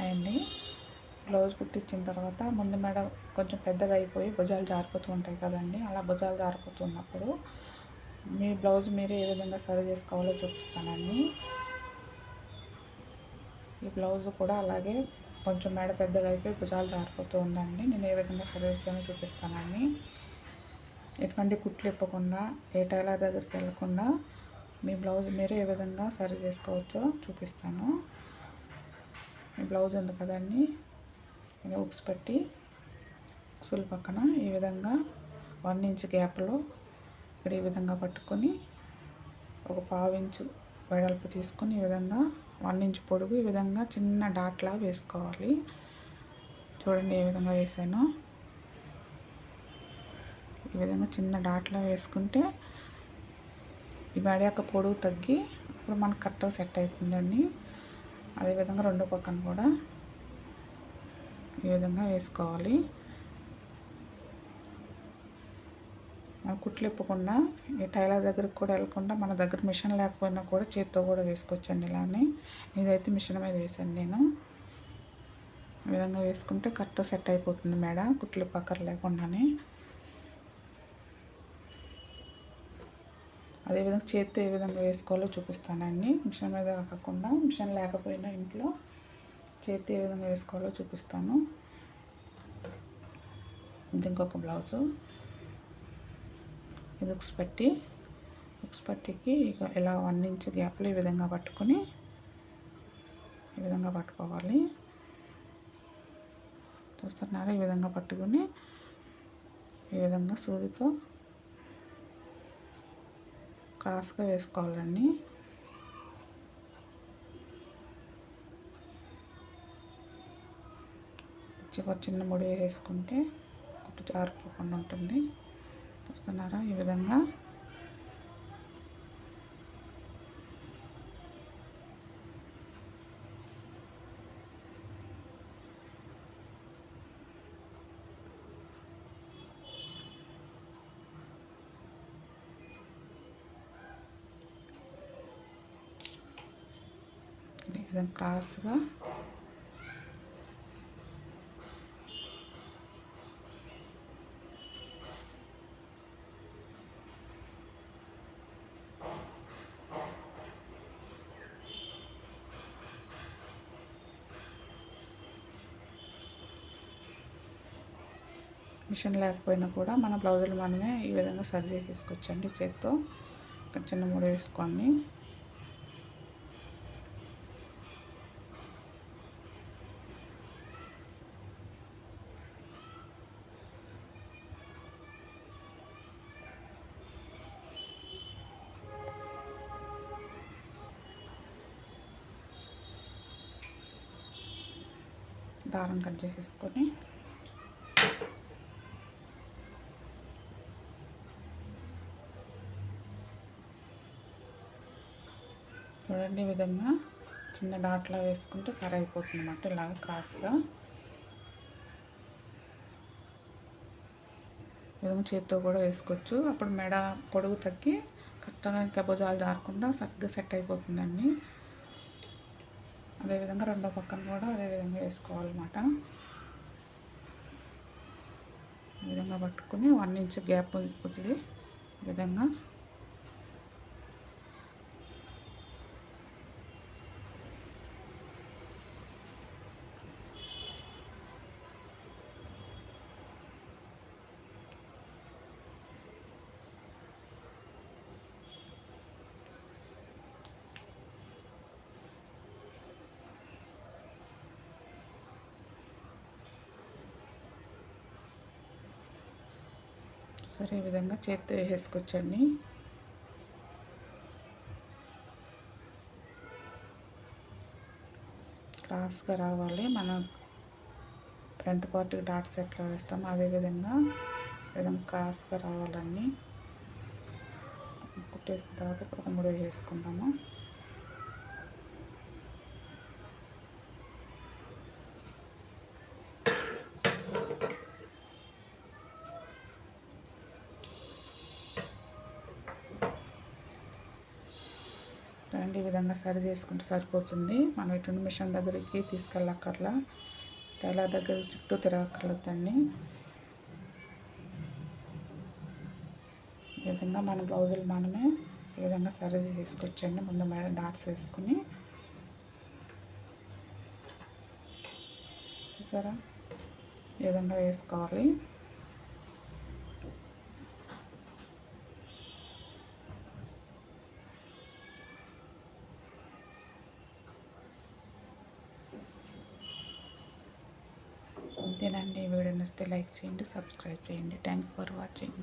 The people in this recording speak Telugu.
అయండి బ్లౌజ్ కుట్టించిన తర్వాత ముందు మెడ కొంచెం పెద్దగా అయిపోయి భుజాలు జారిపోతూ ఉంటాయి కదండి. అలా భుజాలు జారిపోతున్నప్పుడు మీ బ్లౌజ్ మీరు ఏ విధంగా సరి చేసుకోవాలో చూపిస్తానండి. ఈ బ్లౌజ్ కూడా అలాగే కొంచెం మెడ పెద్దగా అయిపోయి భుజాలు జారిపోతూ ఉందండి. నేను ఏ విధంగా సరి చేసానో చూపిస్తానండి. ఎటువంటి కుట్లు ఇప్పకుండా ఏ టైలర్ దగ్గరికి వెళ్ళకుండా మీ బ్లౌజ్ మీరు ఏ విధంగా సరి చేసుకోవచ్చో చూపిస్తాను. బ్లౌజ్ ఉంది కదండి ఇలా ఉక్స్ పెట్టి ఉక్సుల పక్కన ఈ విధంగా వన్ ఇంచ్ గ్యాప్లో ఇక్కడ ఈ విధంగా పట్టుకొని ఒక పావు ఇంచు వెడల్పు తీసుకొని ఈ విధంగా వన్ ఇంచ్ పొడుగు ఈ విధంగా చిన్న డాట్లా వేసుకోవాలి. చూడండి ఏ విధంగా వేసాను. ఈ విధంగా చిన్న డాట్లా వేసుకుంటే ఈ మెడ యొక్క పొడుగు తగ్గి ఇప్పుడు మనకు కరెక్ట్గా సెట్ అవుతుందండి. అదేవిధంగా రెండో పక్కన కూడా ఈ విధంగా వేసుకోవాలి. మనం కుట్లు ఇప్పకుండా ఈ టైలర్ దగ్గరికి కూడా వెళ్ళకుండా మన దగ్గర మిషన్ లేకపోయినా కూడా చేత్తో కూడా వేసుకోవచ్చండి ఇలానే. ఇదైతే మిషన్ మీద వేసాను నేను. ఈ విధంగా వేసుకుంటే కరెక్ట్ సెట్ అయిపోతుంది మేడ కుట్లు పక్కన లేకుండానే. అదేవిధంగా చేతితో ఏ విధంగా వేసుకోవాలో చూపిస్తానండి మిషన్ మీద కాకుండా మిషన్ లేకపోయినా ఇంట్లో చేతి ఏ విధంగా వేసుకోవాలో చూపిస్తాను. ఇది ఇంకొక బ్లౌజు. ఇది ఉక్స్ పట్టి ఉక్స్ పట్టికి ఇక ఇలా వన్ ఇంచ్ గ్యాప్లో ఈ విధంగా పట్టుకొని ఈ విధంగా పట్టుకోవాలి. చూస్తున్నారా? ఈ విధంగా పట్టుకొని ఈ విధంగా సూదితో క్రాస్గా వేసుకోవాలండి. చివరి చిన్న ముడి వేసుకుంటే కుట్టు జారిపోకుండా ఉంటుంది. చూస్తున్నారా ఈ విధంగా ఈ విధంగా క్రాస్గా మిషన్ లేకపోయినా కూడా మన బ్లౌజులు మనమే ఈ విధంగా సరి చేసేసుకోవచ్చండి చేత్తో. చిన్న మూడు వేసుకోండి. దారం కట్ చేసేసుకొని. చూడండి ఈ విధంగా చిన్న డాట్లా వేసుకుంటే సరి అయిపోతుంది అన్నమాట ఇలాగ క్రాస్గా విధంగా చేతితో కూడా వేసుకోవచ్చు. అప్పుడు మెడ పొడుగు తగ్గి కరెక్ట్గా ఇంకా భుజాలు జారకుండా సరిగ్గా సెట్ అయిపోతుందండి. అదేవిధంగా రెండో పక్కన కూడా అదే విధంగా వేసుకోవాలన్నమాట. ఈ విధంగా పట్టుకుని వన్ ఇంచ్ గ్యాప్ వదిలి ఈ విధంగా సరే ఈ విధంగా చేత్తో వేసేసుకోవచ్చండి. క్రాస్గా రావాలి. మనం ఫ్రంట్ పార్ట్కి డాట్స్ ఎట్లా వేస్తామో అదేవిధంగా విధంగా క్రాస్గా రావాలన్నీ కుట్టేసిన తర్వాత ఇక్కడ ఒక ముడి వేసుకుందాము. చూడండి ఈ విధంగా సరి చేసుకుంటే సరిపోతుంది. మనం ఇటు మిషన్ దగ్గరికి తీసుకెళ్ళక్కర్లా. టైలర్ దగ్గర చుట్టూ తిరగక్కర్లేదండి. ఈ విధంగా మన బ్లౌజులు మనమే ఈ విధంగా సరి చేసుకొచ్చండి. ముందు మేడం డాట్స్ వేసుకుని. చూసారా? ఈ విధంగా వేసుకోవాలి. అంతేనండి వీడియో నచ్చితే లైక్ చేయండి సబ్స్క్రైబ్ చేయండి. Thank for watching